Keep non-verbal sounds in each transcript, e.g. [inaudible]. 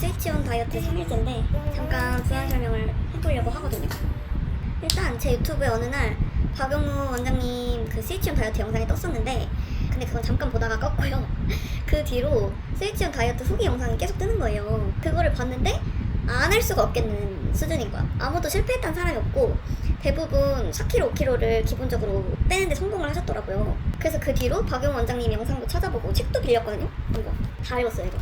스위치온 다이어트 3일째인데 잠깐 부연 설명을 해보려고 하거든요. 일단 제 유튜브에 어느 날 박용우 원장님 그 스위치온 다이어트 영상이 떴었는데 근데 그건 잠깐 보다가 껐고요. [laughs] 그 뒤로 스위치온 다이어트 후기 영상이 계속 뜨는 거예요. 그거를 봤는데 안 할 수가 없겠는 수준인 거야. 아무도 실패했던 사람이 없고 대부분 4kg, 5kg를 기본적으로 빼는데 성공을 하셨더라고요. 그래서 그 뒤로 박용 원장님 영상도 찾아보고 책도 빌렸거든요. 이거 다 읽었어요, 이거.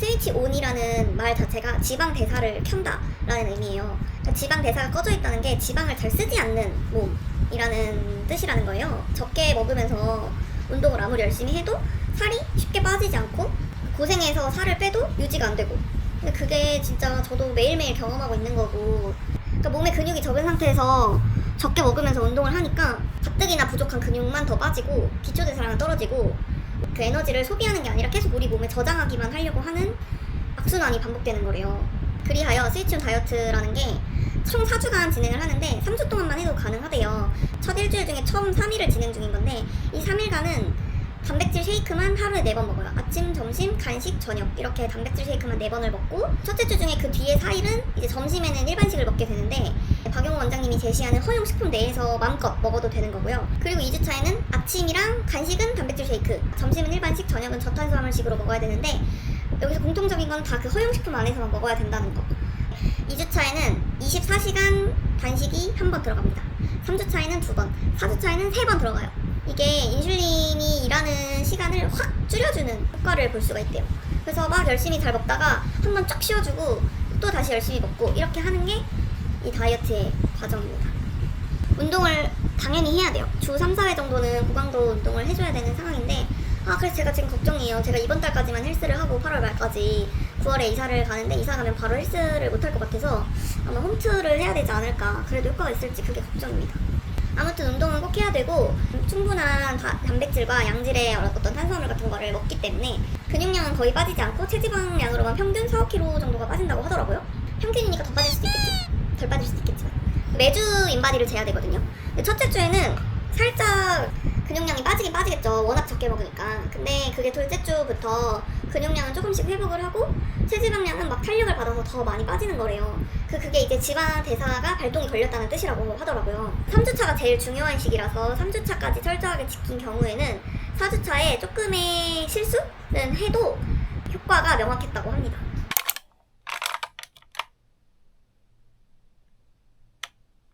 스위치 온이라는 말 자체가 지방 대사를 켠다라는 의미예요. 그러니까 지방 대사가 꺼져 있다는 게 지방을 잘 쓰지 않는 몸이라는 뜻이라는 거예요. 적게 먹으면서 운동을 아무리 열심히 해도 살이 쉽게 빠지지 않고 고생해서 살을 빼도 유지가 안 되고. 근데 그게 진짜 저도 매일매일 경험하고 있는 거고. 그러니까 몸에 근육이 적은 상태에서 적게 먹으면서 운동을 하니까 가뜩이나 부족한 근육만 더 빠지고 기초 대사량은 떨어지고 그 에너지를 소비하는 게 아니라 계속 우리 몸에 저장하기만 하려고 하는 악순환이 반복되는 거래요. 그리하여 스위치온 다이어트라는 게 총 4주간 진행을 하는데 3주 동안만 해도 가능하대요. 첫 일주일 중에 처음 3일을 진행 중인 건데 이 3일간은 단백질 쉐이크만 하루에 4번 먹어요. 아침, 점심, 간식, 저녁 이렇게 단백질 쉐이크만 4번을 먹고 첫째 주 중에 그 뒤에 4일은 이제 점심에는 일반식을 먹게 되는데 박용호 원장님이 제시하는 허용 식품 내에서 마음껏 먹어도 되는 거고요. 그리고 2주 차에는 아침이랑 간식은 단백질 쉐이크, 점심은 일반식, 저녁은 저탄수화물식으로 먹어야 되는데 여기서 공통적인 건 다 그 허용 식품 안에서만 먹어야 된다는 거. 2주 차에는 24시간 단식이 한 번 들어갑니다. 3주 차에는 두 번, 4주 차에는 세 번 들어가요. 이게 인슐린이 일하는 시간을 확 줄여주는 효과를 볼 수가 있대요. 그래서 막 열심히 잘 먹다가 한 번 쫙 쉬어주고 또 다시 열심히 먹고 이렇게 하는 게 이 다이어트의 과정입니다. 운동을 당연히 해야 돼요. 주 3, 4회 정도는 고강도 운동을 해줘야 되는 상황인데 아 그래서 제가 지금 걱정이에요. 제가 이번 달까지만 헬스를 하고 8월 말까지 9월에 이사를 가는데 이사 가면 바로 헬스를 못할 것 같아서 아마 홈트를 해야 되지 않을까. 그래도 효과가 있을지 그게 걱정입니다. 아무튼 운동은 꼭 해야 되고 충분한 다- 단백질과 양질의 어떤 탄수화물 같은 거를 먹기 때문에 근육량은 거의 빠지지 않고 체지방량으로만 평균 4, 5kg 정도가 빠진다고 하더라고요. 평균이니까 더 빠질 수도 있겠지. 덜 빠질 수도 있겠지만 매주 인바디를 재야 되거든요. 첫째 주에는 살짝 근육량이 빠지긴 빠지겠죠. 워낙 적게 먹으니까. 근데 그게 둘째 주부터 근육량은 조금씩 회복을 하고 체지방량은 막 탄력을 받아서 더 많이 빠지는 거래요. 그 그게 이제 지방 대사가 발동이 걸렸다는 뜻이라고 하더라고요. 3주차가 제일 중요한 시기라서 3주차까지 철저하게 지킨 경우에는 4주차에 조금의 실수는 해도 효과가 명확했다고 합니다.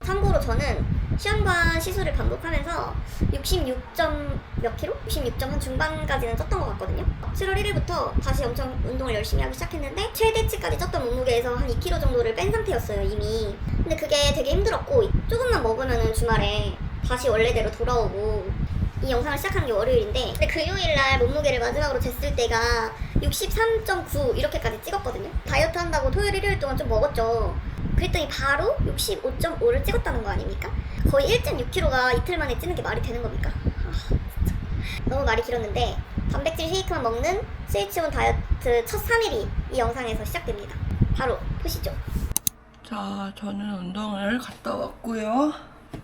참고로 저는 시험관 시술을 반복하면서 66점 몇 킬로? 66점 한 중반까지는 쪘던 것 같거든요. 7월 1일부터 다시 엄청 운동을 열심히 하기 시작했는데 최대치까지 쪘던 몸무게에서 한 2kg 정도를 뺀 상태였어요 이미. 근데 그게 되게 힘들었고 조금만 먹으면은 주말에 다시 원래대로 돌아오고 이 영상을 시작한 게 월요일인데 근데 금요일날 몸무게를 마지막으로 쟀을 때가 63.9 이렇게까지 찍었거든요. 다이어트 한다고 토요일 일요일 동안 좀 먹었죠. 그랬더니 바로 65.5를 찍었다는 거 아닙니까? 거의 1.6kg가 이틀 만에 찌는 게 말이 되는 겁니까? 아. 너무 말이 길었는데 단백질 쉐이크만 먹는 스위치온 다이어트 첫 3일이 이 영상에서 시작됩니다. 바로 보시죠. 자, 저는 운동을 갔다 왔고요.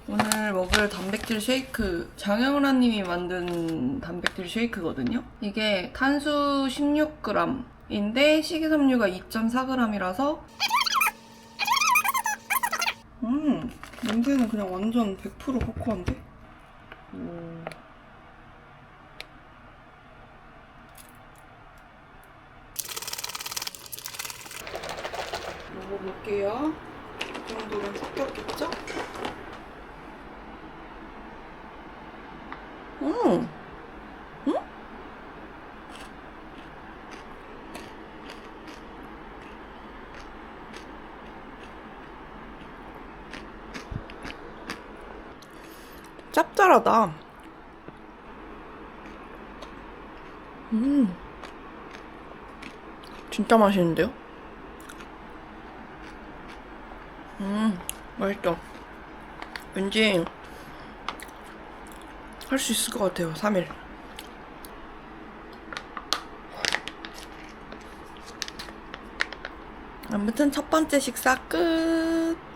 오늘 먹을 단백질 쉐이크 장영란님이 만든 단백질 쉐이크거든요. 이게 탄수 16g인데 식이섬유가 2.4g이라서 음 냄새는 그냥 완전 100% 코코아인데. 음. 먹어볼게요. 이 정도면 섞였겠죠? 음! 음? 짭짤하다. 음. 진짜 맛있는데요? 음, 맛있다. 왠지 할 수 있을 것 같아요, 3일. 아무튼 첫 번째 식사 끝.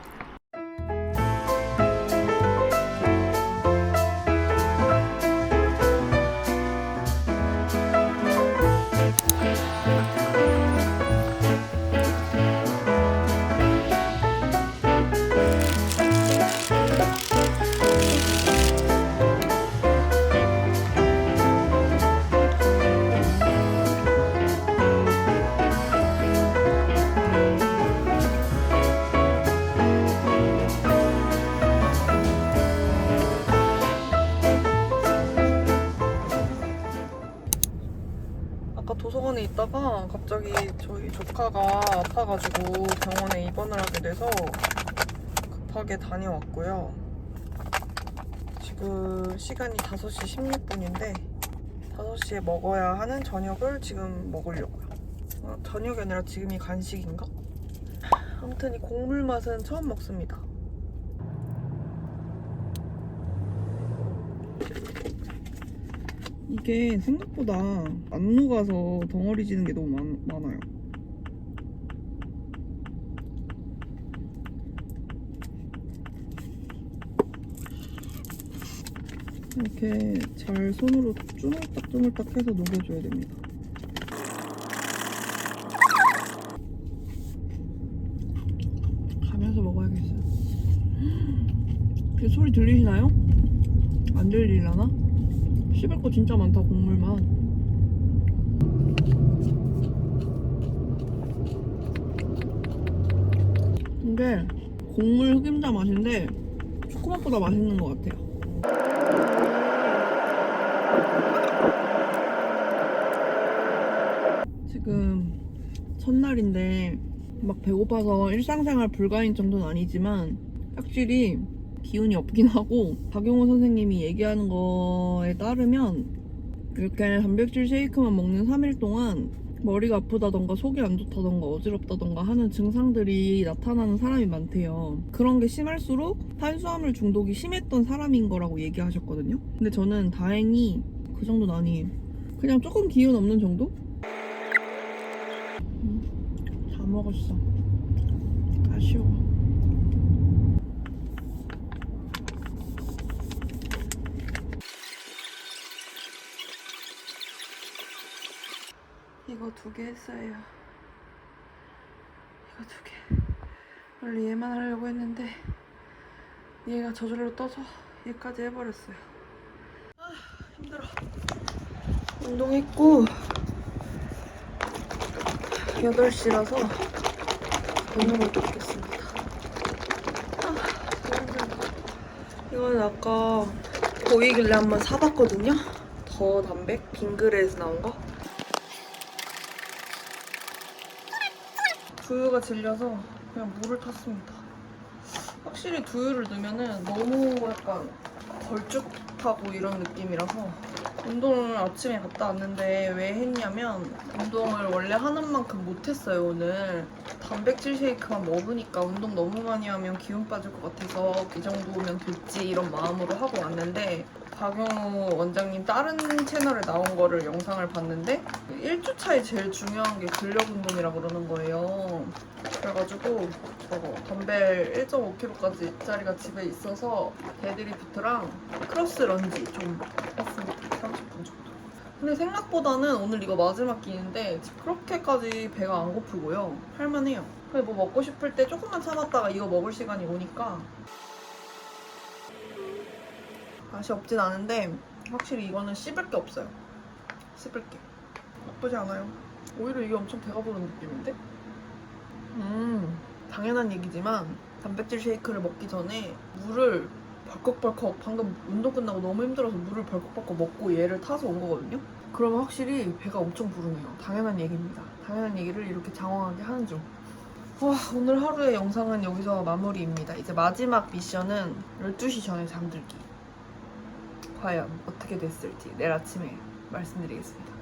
있다가 갑자기 저희 조카가 아파가지고 병원에 입원을 하게 돼서 급하게 다녀왔고요. 지금 시간이 5시 16분인데 5시에 먹어야 하는 저녁을 지금 먹으려고요. 어, 저녁이 아니라 지금이 간식인가? 아무튼 이 곡물 맛은 처음 먹습니다. 이게 생각보다 안 녹아서 덩어리 지는 게 너무 많, 많아요. 이렇게 잘 손으로 쪼물딱쪼물딱 해서 녹여줘야 됩니다. 가면서 먹어야겠어요. [gasps] 이 소리 들리시나요? 안 들리려나? 씹을 거 진짜 많다 국물만. 이게 곡물 흑임자 맛인데 초코맛보다 맛있는 것 같아요. 지금 첫날인데 막 배고파서 일상생활 불가인 정도는 아니지만 확실히 기운이 없긴 하고 박용호 선생님이 얘기하는 거에 따르면 이렇게 단백질 쉐이크만 먹는 3일 동안 머리가 아프다던가 속이 안 좋다던가 어지럽다던가 하는 증상들이 나타나는 사람이 많대요. 그런 게 심할수록 탄수화물 중독이 심했던 사람인 거라고 얘기하셨거든요. 근데 저는 다행히 그 정도는 아니에요. 그냥 조금 기운 없는 정도? 음, 다 먹었어. 아쉬워. 이거 두 개 했어요. 이거 두 개. 원래 얘만 하려고 했는데 얘가 저절로 떠서 얘까지 해버렸어요. 아 힘들어. 운동했고 8시라서 저녁을 먹겠습니다. 아. 이건 아까 보이길래 한번 사봤거든요. 더 단백 빙그레에서 나온 거. 두유가 질려서 그냥 물을 탔습니다. 확실히 두유를 넣으면은 너무 약간 걸쭉하고 이런 느낌이라서 운동을 아침에 갔다 왔는데 왜 했냐면 운동을 원래 하는 만큼 못했어요 오늘 단백질 쉐이크만 먹으니까 운동 너무 많이 하면 기운 빠질 것 같아서 이 정도면 됐지 이런 마음으로 하고 왔는데 박영호 원장님 다른 채널에 나온 거를 영상을 봤는데 1주차에 제일 중요한 게 근력 운동이라 그러는 거예요. 그래가지고 저거 덤벨 1.5kg까지 짜리가 집에 있어서 데드리프트랑 크로스 런지 좀 했습니다. 30분 정도. 근데 생각보다는 오늘 이거 마지막 끼인데 그렇게까지 배가 안 고프고요. 할만해요. 근데 뭐 먹고 싶을 때 조금만 참았다가 이거 먹을 시간이 오니까 맛이 없진 않은데 확실히 이거는 씹을 게 없어요. 씹을 게. 나쁘지 않아요. 오히려 이게 엄청 배가 부른 느낌인데? 음 당연한 얘기지만 단백질 쉐이크를 먹기 전에 물을 벌컥벌컥 방금 운동 끝나고 너무 힘들어서 물을 벌컥벌컥 먹고 얘를 타서 온 거거든요? 그러면 확실히 배가 엄청 부르네요. 당연한 얘기입니다. 당연한 얘기를 이렇게 장황하게 하는 중. 와, 오늘 하루의 영상은 여기서 마무리입니다. 이제 마지막 미션은 12시 전에 잠들기. 과연 어떻게 됐을지 내일 아침에 말씀드리겠습니다.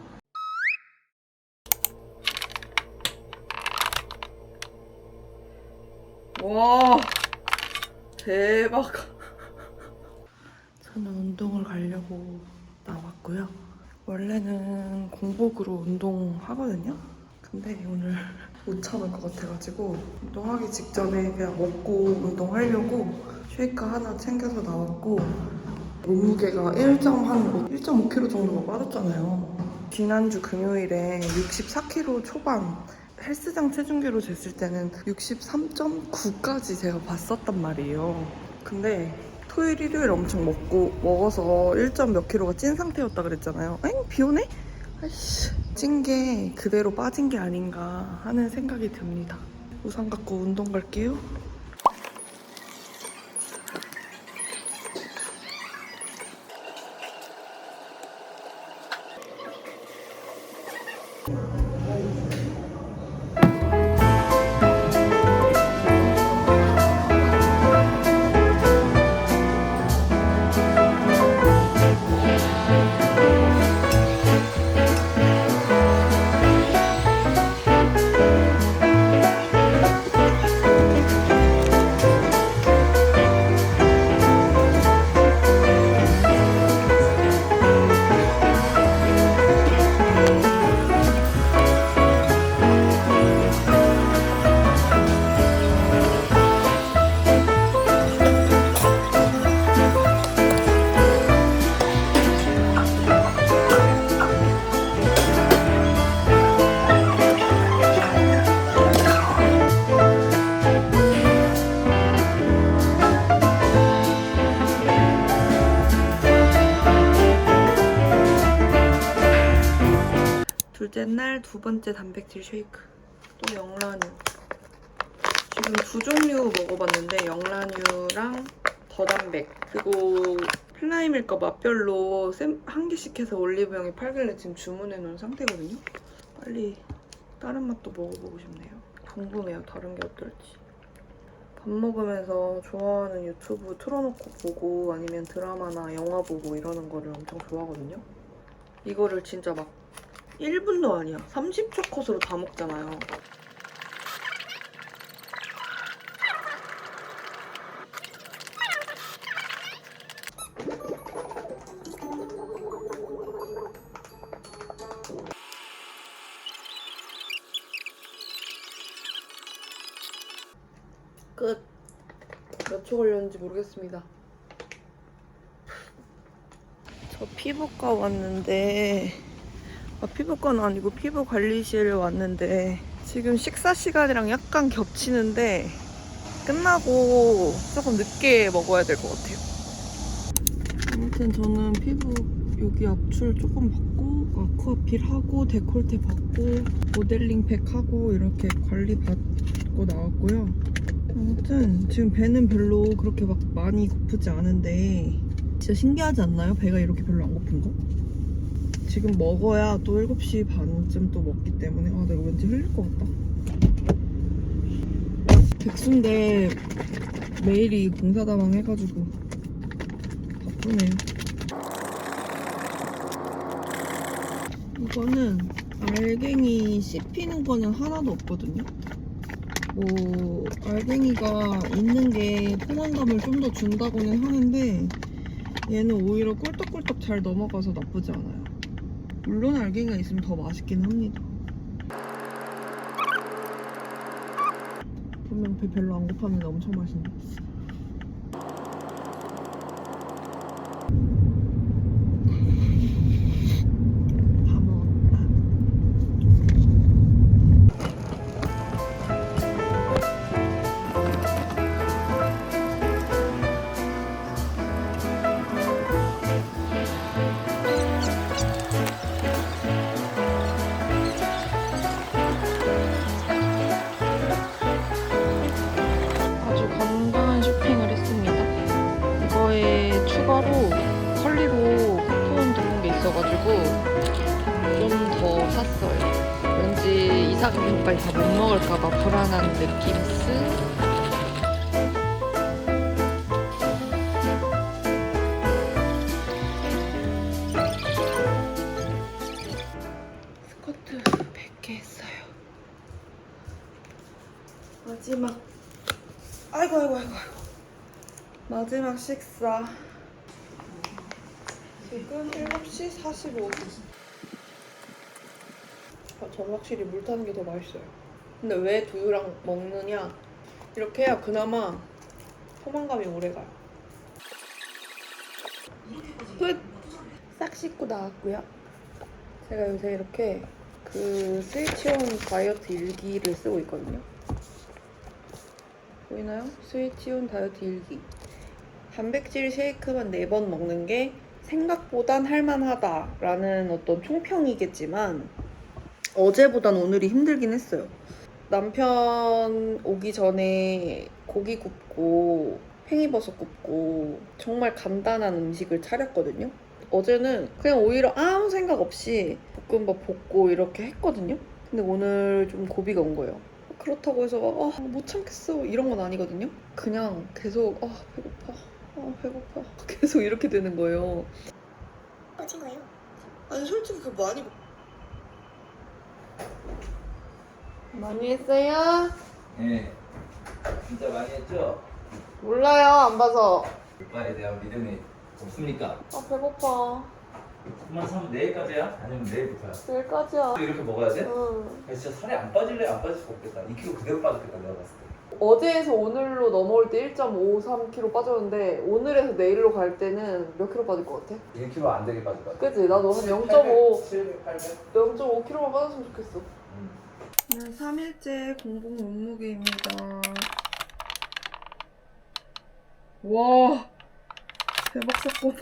와, 대박. [laughs] 저는 운동을 가려고 나왔고요. 원래는 공복으로 운동하거든요. 근데 오늘 [laughs] 못 참을 것 같아가지고 운동하기 직전에 그냥 먹고 운동하려고 쉐이크 하나 챙겨서 나왔고 몸무게가 1.5kg 정도가 빠졌잖아요. 지난주 금요일에 64kg 초반 헬스장 체중계로 쟀을 때는 63.9까지 제가 봤었단 말이에요. 근데 토요일, 일요일 엄청 먹고 먹어서 1점 몇 킬로가 찐 상태였다 그랬잖아요. 엥? 비 오네? 아이씨. 찐 게 그대로 빠진 게 아닌가 하는 생각이 듭니다. 우산 갖고 운동 갈게요. 번째 단백질 쉐이크. 또 영란유. 지금 두 종류 먹어봤는데 영란유랑 더단백 그리고 플라이밀과 맛별로 샘- 한 개씩 해서 올리브영에 팔길래 지금 주문해 놓은 상태거든요. 빨리 다른 맛도 먹어보고 싶네요. 궁금해요. 다른 게 어떨지. 밥 먹으면서 좋아하는 유튜브 틀어놓고 보고 아니면 드라마나 영화 보고 이러는 거를 엄청 좋아하거든요. 이거를 진짜 막 1분도 아니야. 30초 컷으로 다 먹잖아요. 끝. 몇 초 걸렸는지 모르겠습니다. 저 피부과 왔는데 아, 피부과는 아니고 피부 관리실 왔는데 지금 식사 시간이랑 약간 겹치는데 끝나고 조금 늦게 먹어야 될 것 같아요. 아무튼 저는 피부 여기 압출 조금 받고 아쿠아필 하고 데콜테 받고 모델링 팩 하고 이렇게 관리 받고 나왔고요. 아무튼 지금 배는 별로 그렇게 막 많이 고프지 않은데 진짜 신기하지 않나요? 배가 이렇게 별로 안 고픈 거? 지금 먹어야 또 7시 반쯤 또 먹기 때문에. 아 내가 왠지 흘릴 것 같다. 백수인데 매일이 공사다방 해가지고 바쁘네요. 이거는 알갱이 씹히는 거는 하나도 없거든요. 뭐 알갱이가 있는 게 포만감을 좀 더 준다고는 하는데 얘는 오히려 꿀떡꿀떡 잘 넘어가서 나쁘지 않아요. 물론 알갱이가 있으면 더 맛있긴 합니다. 분명 배 별로 안 고팠는데 엄청 맛있네. 다못 먹을까봐 불안한 느낌스. 스커트 100개 했어요. 마지막 아이고 아이고 아이고. 마지막 식사 지금 7시 45분 아, 전 확실히 물 타는 게 더 맛있어요 근데 왜 두유랑 먹느냐 이렇게 해야 그나마 포만감이 오래가요 끝! 싹 씻고 나왔고요 제가 요새 이렇게 그 스위치온 다이어트 일기를 쓰고 있거든요 보이나요? 스위치온 다이어트 일기. 단백질 쉐이크만 4번 먹는 게 생각보단 할만하다라는 어떤 총평이겠지만 어제보단 오늘이 힘들긴 했어요. 남편 오기 전에 고기 굽고 팽이버섯 굽고 정말 간단한 음식을 차렸거든요. 어제는 그냥 오히려 아무 생각 없이 볶음밥 볶고 이렇게 했거든요. 근데 오늘 좀 고비가 온 거예요. 그렇다고 해서 막, 아, 못 참겠어 이런 건 아니거든요. 그냥 계속 아 배고파, 아 배고파 [laughs] 계속 이렇게 되는 거예요. 꺼진 거예요. 아니 솔직히 그 많이 많이 했어요? 네. 진짜 많이 했죠? 몰라요 안 봐서. 오빠에 대한 믿음이 없습니까? 아 배고파. 그만 사면 내일까지야? 아니면 내일부터야? 내일까지야. 또 이렇게 먹어야 돼? 응. 야, 진짜 살이 안 빠질래? 안 빠질 수가 없겠다. 2kg 그대로 빠졌겠다 내가 봤을 때. 어제에서 오늘로 넘어올 때 1.53kg 빠졌는데 오늘에서 내일로 갈 때는 몇 킬로 빠질 것 같아? 1kg 안 되게 빠질 것 같아. 그치? 나도 한 0.5, 700, 800? 0.5kg만 빠졌으면 좋겠어. 오늘 3일째 공복 몸무게입니다. 와, 대박 사건.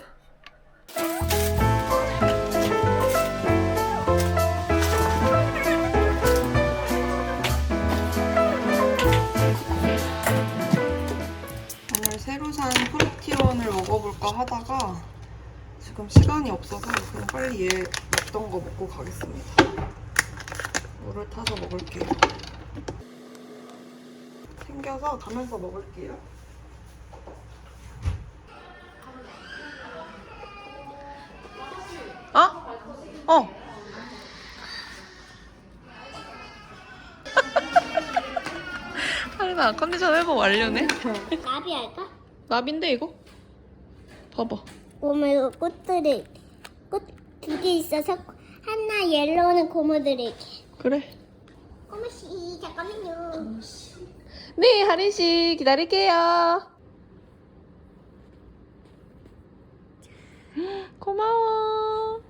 오늘 새로 산 프로티원을 먹어볼까 하다가 지금 시간이 없어서 그냥 빨리 얘 먹던 거 먹고 가겠습니다. 물을 타서 먹을게요. 챙겨서 가면서 먹을게요. 어? 어. [laughs] 하린아 컨디션 회복 완료네. 나비 할까? 나비인데 이거? 봐봐. 고무 꽃들을 꽃두 개 있어서 하나 옐로우는 고무들에게 그래. 고무씨 잠깐만요 네, 하린 씨 기다릴게요. 고마워.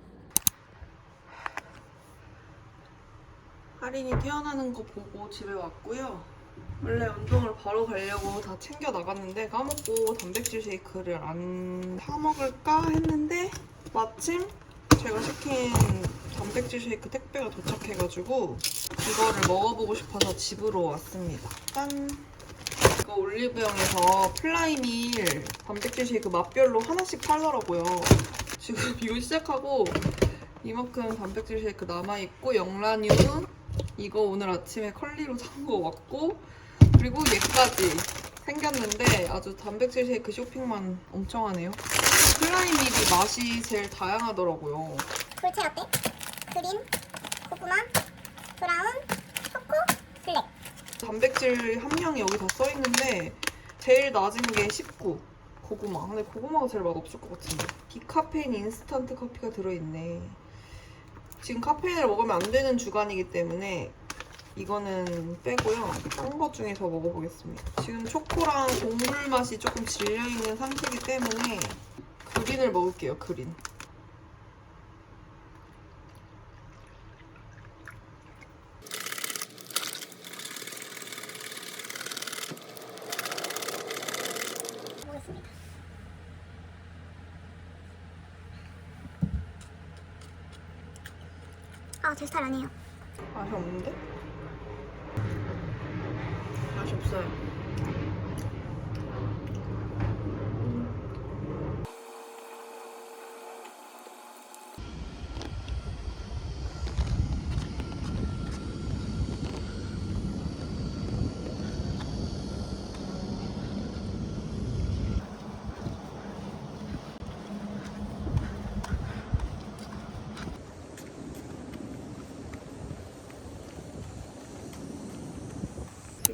하린이 태어나는 거 보고 집에 왔고요. 원래 운동을 바로 가려고 다 챙겨 나갔는데 까먹고 단백질 쉐이크를 안 사 먹을까 했는데 마침 제가 시킨 단백질 쉐이크 택배가 도착해가지고 이거를 먹어보고 싶어서 집으로 왔습니다. 짠! 이거 올리브영에서 플라이밀 단백질 쉐이크 맛별로 하나씩 팔더라고요. 지금 [laughs] 이거 시작하고 이만큼 단백질 쉐이크 남아있고 영란유 이거 오늘 아침에 컬리로 산 거 왔고 그리고 얘까지 생겼는데 아주 단백질 쉐이크 쇼핑만 엄청 하네요. 플라이밀이 맛이 제일 다양하더라고요. 돌체 어때? 그린, 고구마, 브라운, 초코, 블랙 단백질 함량이 여기 다 써있는데 제일 낮은 게 19 고구마 근데 고구마가 제일 맛없을 것 같은데 디카페인 인스턴트 커피가 들어있네 지금 카페인을 먹으면 안 되는 주간이기 때문에 이거는 빼고요. 딴 것 중에서 먹어보겠습니다. 지금 초코랑 곡물 맛이 조금 질려있는 상태이기 때문에 그린을 먹을게요 그린. 보겠습니다 아제 스타일 아니에요 맛이 없는데? 맛이 없어요.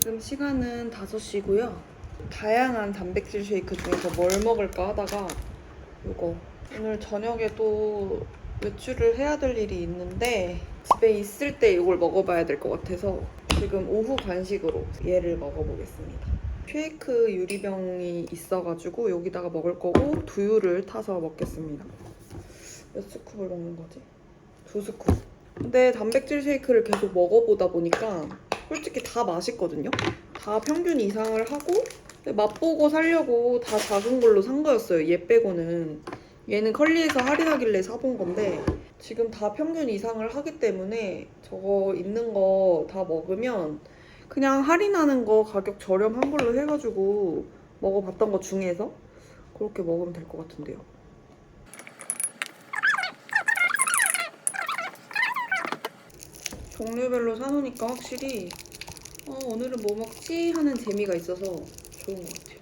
지금 시간은 5시고요. 다양한 단백질 쉐이크 중에서 뭘 먹을까 하다가 이거 오늘 저녁에 또 외출을 해야 될 일이 있는데 집에 있을 때 이걸 먹어봐야 될 것 같아서 지금 오후 간식으로 얘를 먹어보겠습니다. 쉐이크 유리병이 있어가지고 여기다가 먹을 거고 두유를 타서 먹겠습니다. 몇 스쿱을 먹는 거지? 두 스쿱. 근데 단백질 쉐이크를 계속 먹어보다 보니까 솔직히 다 맛있거든요. 다 평균 이상을 하고 맛보고 사려고 다 작은 걸로 산 거였어요. 얘 빼고는 얘는 컬리에서 할인하길래 사본 건데 지금 다 평균 이상을 하기 때문에 저거 있는 거 다 먹으면 그냥 할인하는 거 가격 저렴한 걸로 해가지고 먹어봤던 것 중에서 그렇게 먹으면 될 것 같은데요. 종류별로 사놓으니까 확실히 어, 오늘은 뭐 먹지 하는 재미가 있어서 좋은 것 같아요.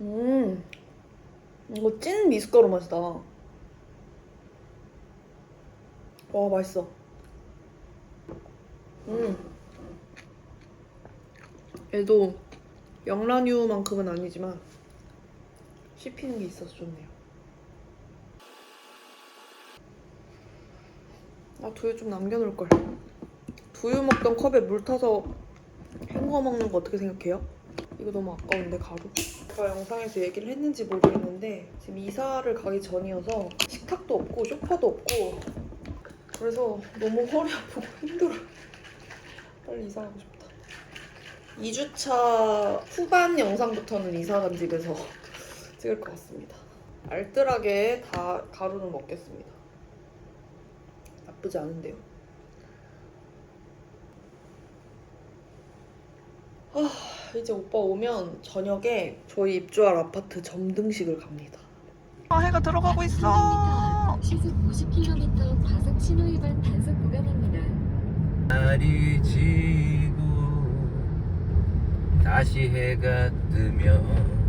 음, 이거 찐 미숫가루 맛이다. 와, 맛있어. 음. 얘도 영란유만큼은 아니지만 씹히는 게 있어서 좋네요. 아 두유 좀 남겨놓을 걸. 두유 먹던 컵에 물 타서 헹궈 먹는 거 어떻게 생각해요? 이거 너무 아까운데 가루. 제가 영상에서 얘기를 했는지 모르겠는데 지금 이사를 가기 전이어서 식탁도 없고 소파도 없고 그래서 너무 허리 아프고 [laughs] 힘들어. 빨리 이사 가고 싶다. 2주차 후반 영상부터는 이사 간 집에서 찍을 것 같습니다. 알뜰하게 다 가루는 먹겠습니다. 나쁘지 않은데요. 아 이제 오빠 오면 저녁에 저희 입주할 아파트 점등식을 갑니다. 아 해가 들어가고 있어. 시속 50km 과속 신호 위반 단속 구간입니다. 날이 지고 다시 해가 뜨면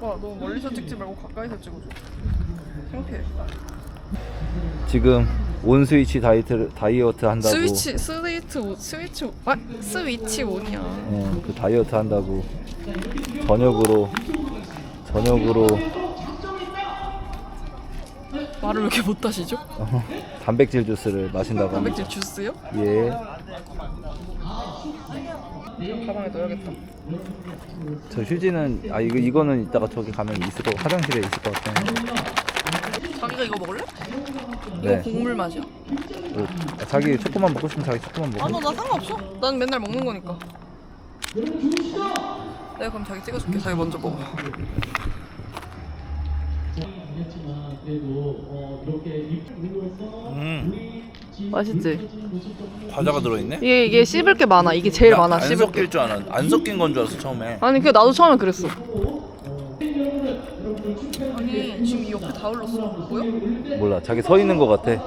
오빠 너무 멀리서 찍지 말고 가까이서 찍어줘. 창피해. 지금 온 스위치 다이어트 다이어트 한다고 스위치 스위트 오- 스위치 오- 아 스위치 온이야. 어, 그 다이어트 한다고 저녁으로 저녁으로 말을 왜 이렇게 못 하시죠? 어, [laughs] 단백질 주스를 마신다고 합니다. 단백질 주스요? 예. 가방에 넣어야겠다. 저 휴지는 아 이거 이거는 이따가 저기 가면 있을 거 화장실에 있을 것 같아. 자기가 이거 먹을래? 네. 이거 국물 맛이야. 그, 자기 초코만 먹고 싶으면 자기 초코만 먹어. 아너 나 상관없어. 난 맨날 먹는 거니까. 내가 그럼 자기 찍어줄게. 자기 먼저 먹어. 음, 맛있지? 과자가 들어있네. 이게 이게 씹을 게 많아. 이게 제일 많아. 안 씹을 섞일 게. 줄 알아. 안 섞인 건 줄 알았어 처음에. 아니 그 나도 처음에 그랬어. 아니 지금 이 옆에 다 흘렀어. 뭐야? 몰라. 자기 서 있는 것 같아.